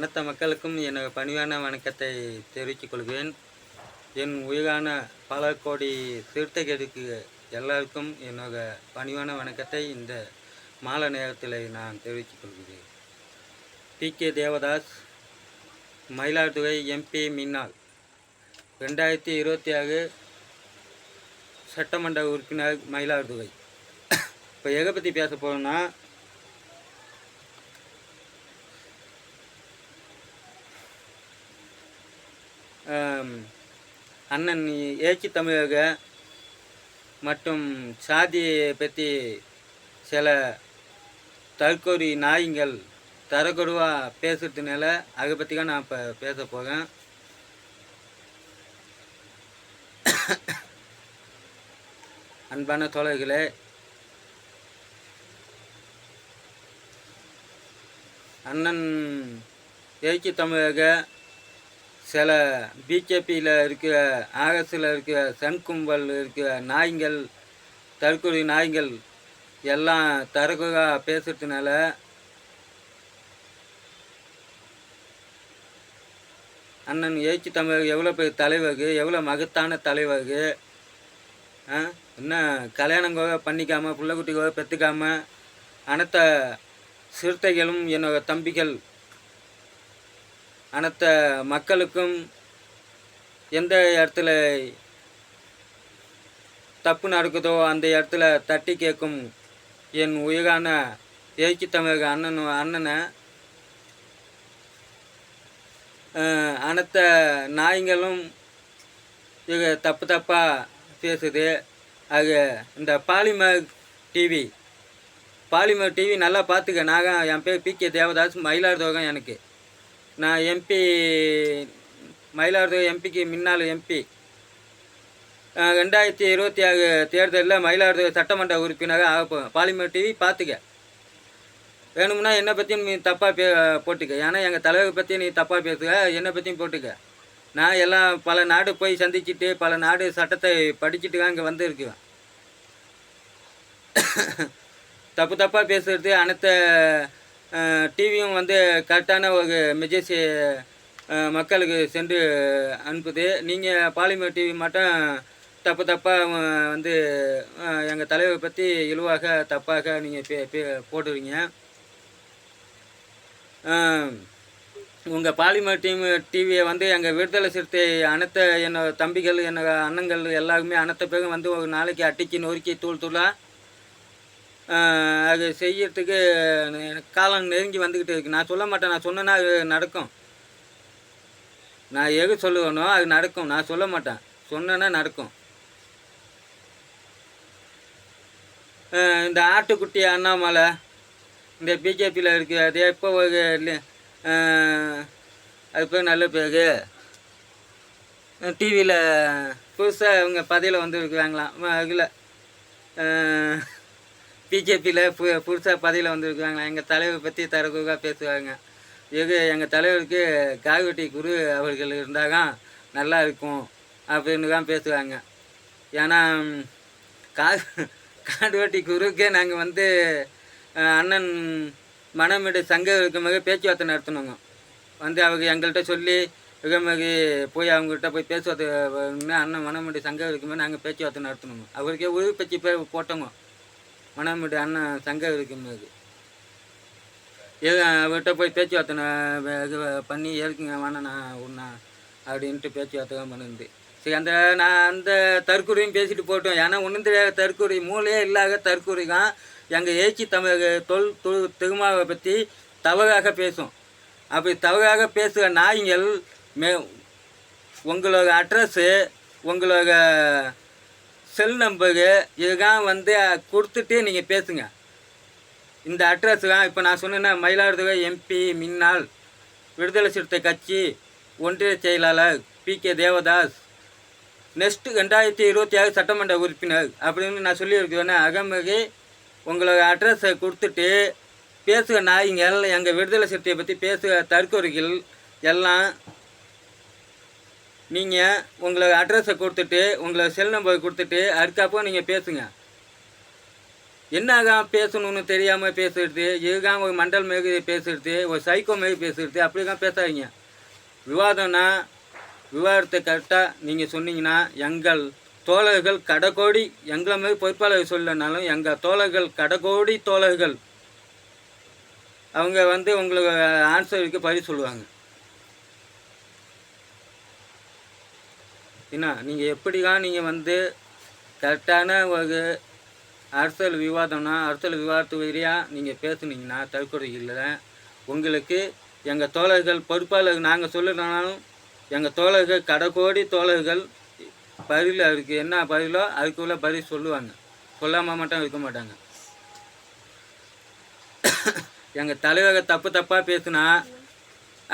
அனைத்து மக்களுக்கும் எனது பணிவான வணக்கத்தை தெரிவித்துக் கொள்கிறேன். என் உயிரான பல கோடி தீர்த்தகருக்கு எல்லாருக்கும் என்னோட பணிவான வணக்கத்தை இந்த மாலை நேரத்தில் நான் தெரிவித்துக் கொள்கிறேன். P. K. Devadas Mayiladuthurai MP மின்னால் ரெண்டாயிரத்தி இருபத்தி ஆறு சட்டமன்ற உறுப்பினர் மயிலாடுதுறை. இப்போ எதை பற்றி பேச போகிறோன்னா அண்ணன் ஏச்சி தமிழக மற்றும் சாதியை பற்றி சில தற்கொறி நாய்கள் தரக்குறைவாக பேசுறதுனால அதை பற்றி தான் நான் இப்போ பேச போகிறேன் அன்பான தோழர்களே அண்ணன் எழுச்சி தமிழக சில பிஜேபியில் இருக்கிற ஆர்எஸில் இருக்கிற சன் கும்பல் இருக்கிற நாய்கள் தற்கொலை நாய்கள் எல்லாம் தரக்குறைவாக பேசுறதுனால அண்ணன் எழுச்சி தமிழர் எவ்வளோ பெரிய தலைவர் எவ்வளோ மகத்தான தலைவர் என்ன கல்யாணம் கூட பண்ணிக்காமல் பிள்ளைக்குட்டி கூட பெற்றுக்காமல் அனைத்த சிறுத்தைகளும் என்னோடய தம்பிகள் அனைத்த மக்களுக்கும் எந்த இடத்துல தப்பு நடக்குதோ அந்த இடத்துல தட்டி கேட்கும் என் உயிரான ஏக்கி தமிழக அண்ணன் அண்ணனை அனைத்த நாய்களும் இது தப்பு தப்பாக பேசுது. அது இந்த பாலிமர் டிவி பாலிமர் டிவி நல்லா பார்த்துக்க. நாங்கள் என் பேர் பி கே தேவதாஸ் மயிலாடுதுறை எனக்கு. நான் எம்பி மயிலாடுதுறை எம்பிக்கு முன்னாள் எம்பி ரெண்டாயிரத்தி இருபத்தி ஆறு தேர்தலில் மயிலாடுதுறை சட்டமன்ற உறுப்பினராக ஆக போகிறேன் பாலிமர் டிவி பார்த்துக்க. வேணும்னா என்னை பற்றியும் நீ தப்பாக பே போட்டுக்க. ஏன்னா எங்கள் தலைவரை பற்றி நீ தப்பாக பேசுக என்னை பற்றியும் போட்டுக்க. நான் எல்லாம் பல நாடு போய் சந்திச்சுட்டு பல நாடு சட்டத்தை படிச்சுட்டு தான் இங்கே வந்திருக்குவேன் தப்பு தப்பாக பேசுகிறது அனைத்த டிவியும் வந்து கரெக்டான ஒரு மெசேஜ் மக்களுக்கு சென்று அனுப்புது. நீங்கள் பாலிமர் டிவி மட்டும் தப்பு தப்பாக வந்து எங்கள் தலைவரை பற்றி இழிவாக தப்பாக நீங்கள் பே பே போடுறீங்க. உங்கள் பாலிமர் டீம் டிவியை வந்து எங்கள் விடுதலை சிறுத்தை அனைத்த என்னோட தம்பிகள் என்னோட அண்ணங்கள் எல்லாருமே அனைத்த பேரும் வந்து ஒரு நாளைக்கு அட்டிக்கு நொறுக்கி தூள் தூளாக அது செய்யறதுக்கு எனக்கு காலம் நெருங்கி வந்துக்கிட்டு இருக்கு. நான் சொல்ல மாட்டேன். நான் சொன்னேன்னா அது நடக்கும். நான் எது சொல்லுவேனோ அது நடக்கும். நான் சொல்ல மாட்டேன். சொன்னேன்னா நடக்கும். இந்த ஆட்டுக்குட்டி அண்ணாமலை இந்த பிஜேபியில் இருக்குது அது எப்போ அது பேர் நல்ல பேர். டிவியில் புதுசாக இவங்க பதவியில் வந்துருக்குறாங்களாம். இருக்கிறாங்களாம் இதில் பிஜேபியில் பு புதுசாக பதவியில் வந்துருக்குறாங்க எங்கள் தலைவரை பற்றி தரக்குறாக பேசுவாங்க. இது எங்கள் தலைவருக்கு காவிட்டி குரு அவர்கள் இருந்தாங்க நல்லா இருக்கும் அப்படின்னு தான் பேசுவாங்க. ஏன்னா கா காடுவட்டி குருக்கே நாங்கள் வந்து அண்ணன் மனமிடு சங்க இருக்கமாக பேச்சுவார்த்தை நடத்தினோங்க வந்து அவங்க எங்கள்கிட்ட சொல்லி மிகமகி போய் அவங்ககிட்ட போய் பேச்சுவார்த்தை அண்ணன் மனமிடு சங்கம் இருக்கும்போது நாங்கள் பேச்சுவார்த்தை நடத்தினோங்க அவருக்கே உயிர் பற்றி போட்டோங்க. மணமேடு அண்ணன் சங்கம் இருக்கும்போது அவர்கிட்ட போய் பேச்சுவார்த்தை நான் இது பண்ணி ஏற்குங்க வேணாம் நான் உண்ணா அப்படின்ட்டு பேச்சுவார்த்தை தான் பண்ணிருந்து சரி அந்த நான் அந்த தற்கொலையும் பேசிட்டு போட்டோம். ஏன்னா ஒன்றும் தெரியாத தற்கொலை மூலையே இல்லாத தற்கொலை தான் எங்கள் ஏச்சி தமிழக தொல் து திருமாவை பற்றி தவறாக பேசும். அப்படி தவறாக பேசுகிற நாய்கள் மே உங்களோட அட்ரஸ்ஸு உங்களோட செல் நம்பரு இதுதான் வந்து கொடுத்துட்டு நீங்கள் பேசுங்க. இந்த அட்ரஸ் தான் இப்போ நான் சொன்னேன்னா மயிலாடுதுறை எம்பி மின்னாள் விடுதலை சிறுத்தை கட்சி ஒன்றிய செயலாளர் பி கே தேவதாஸ் நெக்ஸ்ட்டு ரெண்டாயிரத்தி இருபத்தி ஆறு சட்டமன்ற உறுப்பினர் அப்படின்னு நான் சொல்லியிருக்கிறேன்னா அகமகி உங்களோட அட்ரஸை கொடுத்துட்டு பேசுகிற நாய்கள் எங்கள் விடுதலை சிறுத்தையை பற்றி பேசுகிற தற்கொலைகள் எல்லாம் நீங்கள் உங்களை அட்ரஸை கொடுத்துட்டு உங்களை செல் நம்பர் கொடுத்துட்டு அதுக்கப்புறம் நீங்கள் பேசுங்க. என்னதான் பேசணும்னு தெரியாமல் பேசுறது இதுதான் ஒரு மண்டல் மாரி பேசுறது ஒரு சைக்கோ மாரி பேசுறது அப்படி தான் பேசாதீங்க. விவாதம்னா விவாதத்தை கரெக்டாக நீங்கள் சொன்னீங்கன்னா எங்கள் தோழர்கள் கடைக்கோடி எங்களை மாதிரி பொறுப்பாளர் சொல்லனாலும் எங்கள் தோழர்கள் கடைக்கோடி தோழர்கள். அவங்க வந்து உங்களுக்கு ஆன்சருக்கு பதில் சொல்லுவாங்க. என்ன நீங்கள் எப்படி தான் நீங்கள் வந்து கரெக்டான ஒரு அரசியல் விவாதம்னா அரசியல் விவாதத்து வழியாக நீங்கள் பேசுனீங்கன்னா தற்கொலையில் உங்களுக்கு எங்கள் தோழர்கள் பொறுப்பாளர்கள் நாங்கள் சொல்லணும்னாலும் எங்கள் தோழர்கள் கடைக்கோடி தோழர்கள் பதில் அதுக்கு என்ன பதிலோ அதுக்குள்ள பதில் சொல்லுவாங்க. சொல்லாமல் மட்டும் இருக்க மாட்டாங்க. எங்கள் தலைவரை தப்பு தப்பாக பேசுனா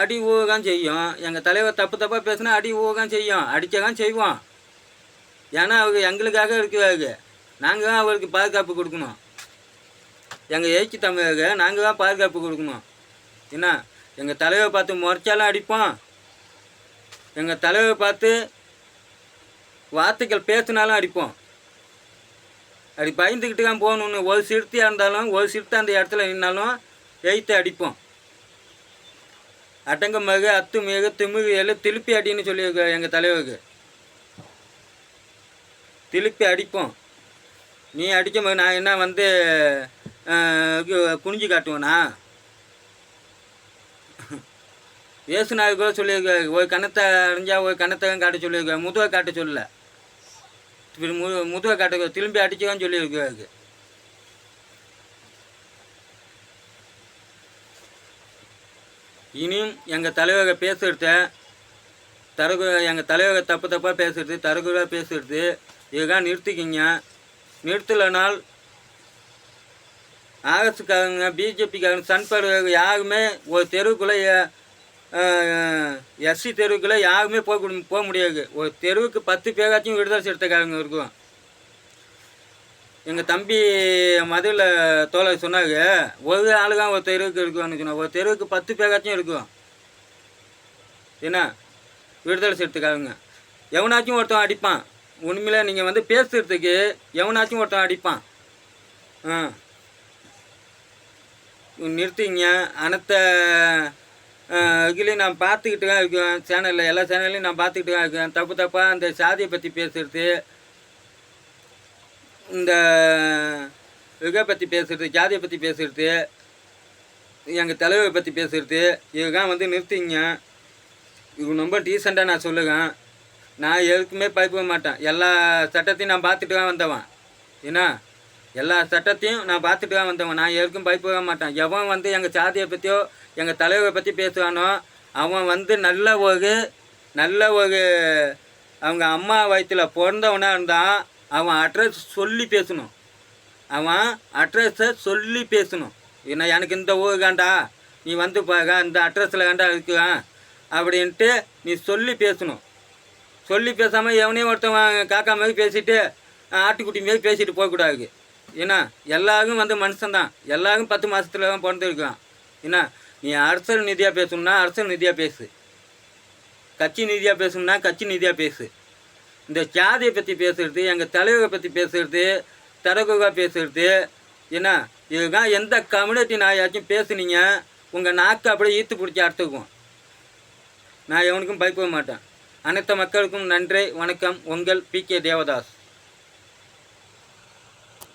அடி ஊகம் செய்யும். எங்கள் தலைவர் தப்பு தப்பாக பேசுனா அடி ஊகம் செய்யும். அடிச்சதான் செய்வோம் ஏன்னா அவங்க எங்களுக்காக இருக்கிறாங்க. நாங்கள் தான் அவருக்கு பாதுகாப்பு கொடுக்கணும். எங்கள் ஏச்சி தமிழக நாங்கள் தான் பாதுகாப்பு கொடுக்கணும். என்ன? எங்கள் தலைவரை பார்த்து முறைச்சாலும் அடிப்போம் எங்கள் தலைவரை பார்த்து வார்த்தைகள் பேசினாலும் அடிப்போம் அப்படி பயந்துக்கிட்டு தான் போகணுன்னு ஒரு சிறுத்தையாக இருந்தாலும் ஒரு சிறுத்தை அந்த இடத்துல நின்னாலும் எய்த்து அடிப்போம் அட்டங்க மக அத்து மிக திமுக எல்லாம் திருப்பி அடின்னு சொல்லியிருக்க எங்கள் தலைவருக்கு. திருப்பி அடிப்போம். நீ அடிக்க நான் என்ன வந்து குனிஞ்சு காட்டுவேனா? ஏசுநாயர் கூட சொல்லியிருக்க ஒரு கணத்தை அடைஞ்சா ஒரு கணத்தை காட்ட சொல்லியிருக்க முதுவை காட்ட சொல்லல. இப்படி முதுவை காட்ட திரும்பி அடிச்சுக்கான்னு சொல்லியிருக்காரு இனியும் எங்கள் தலைவரை பேசுகிறத தரகு எங்கள் தலைவரை தப்பு தப்பாக பேசுறது தரகுறாக பேசுகிறது இதுதான் நிறுத்திக்கிங்க. நிறுத்தலைனால் ஆர்எஸ்காரங்க பிஜேபிக்காரங்க சன்படுறவங்க யாருமே ஒரு தெருவுக்குள்ளே எஸ்சி தெருவுக்குள்ளே யாருமே போக போக முடியாது. ஒரு தெருவுக்கு பத்து பேராச்சும் விடுதலை சிறுத்தைக்காரங்க இருக்கும். எங்கள் தம்பி மதுவில் தோலை சொன்னாங்க ஒரு ஆளு தான் ஒரு தெருவுக்கு இருக்கும்னு சொன்னாங்க ஒரு தெருவுக்கு பத்து பேராச்சும் இருக்கும் என்ன? விடுதலை சிறுத்தைக்காரங்க. எவனாச்சும் ஒருத்தன் அடிப்பான். உண்மையில நீங்கள் வந்து பேசுகிறதுக்கு எவனாச்சும் ஒருத்தன் அடிப்பான். ஆ. நிறுத்திங்க. அனைத்த இதுலேயும் நான் பார்த்துக்கிட்டு தான் இருக்கேன். சேனலில் எல்லா சேனல்லையும் நான் பார்த்துக்கிட்டு தான் இருக்கேன். தப்பு தப்பாக அந்த சாதியை பற்றி பேசுகிறது இந்த இதை பற்றி பேசுகிறது ஜாதியை பற்றி பேசுகிறது எங்கள் தலைவரை பற்றி பேசுகிறது இதுதான் வந்து நிறுத்திங்க. இது ரொம்ப டீசெண்டாக நான் சொல்லுவேன் நான் எதுக்குமே பயப்பட மாட்டேன். எல்லா சட்டத்தையும் நான் பார்த்துட்டு தான் வந்தவன். என்ன எல்லா சட்டத்தையும் நான் பார்த்துட்டு தான் வந்தவன். நான் எதுக்கும் பயப்பட மாட்டேன். எவன் வந்து எங்கள் சாதியை பற்றியோ எங்கள் தலைவரை பற்றி பேசுவானோ அவன் வந்து நல்ல ஒரு நல்ல ஒரு அவங்க அம்மா வயிற்றில் பிறந்தவனாக இருந்தான். அவன் அட்ரஸ் சொல்லி பேசணும். அவன் அட்ரஸை சொல்லி பேசணும். என்ன எனக்கு இந்த ஊர் காண்டா நீ வந்து பாருங்க இந்த அட்ரஸில் காண்டா இருக்குவேன் அப்படின்ட்டு நீ சொல்லி பேசணும். சொல்லி பேசாமல் எவனையும் ஒருத்தவன் காக்கா மாதிரி பேசிட்டு ஆட்டுக்குட்டி மாரி பேசிட்டு போகக்கூடாது. ஏன்னா எல்லாரும் வந்து மனுஷன்தான் எல்லாரும் பத்து மாதத்துல தான் பிறந்திருக்கான் என்ன நீ அரசர் நிதியாக பேசணும்னா அரசர் நிதியாக பேசு. கட்சி நிதியாக பேசணும்னா கட்சி நிதியாக பேசு. இந்த ஜாதியை பற்றி பேசுகிறது எங்கள் தலைவரை பற்றி பேசுகிறது தரகுகா பேசுகிறது என்ன? இதுதான் எந்த கம்யூனிட்டி நாயாச்சும் பேசுனீங்க உங்கள் நாக்கு அப்படியே ஈத்து பிடிச்சி அடுத்துக்குவோம் நான் எவனுக்கும் பயப்பட மாட்டேன். அனைத்து மக்களுக்கும் நன்றி வணக்கம். உங்கள் பி கே தேவதாஸ்.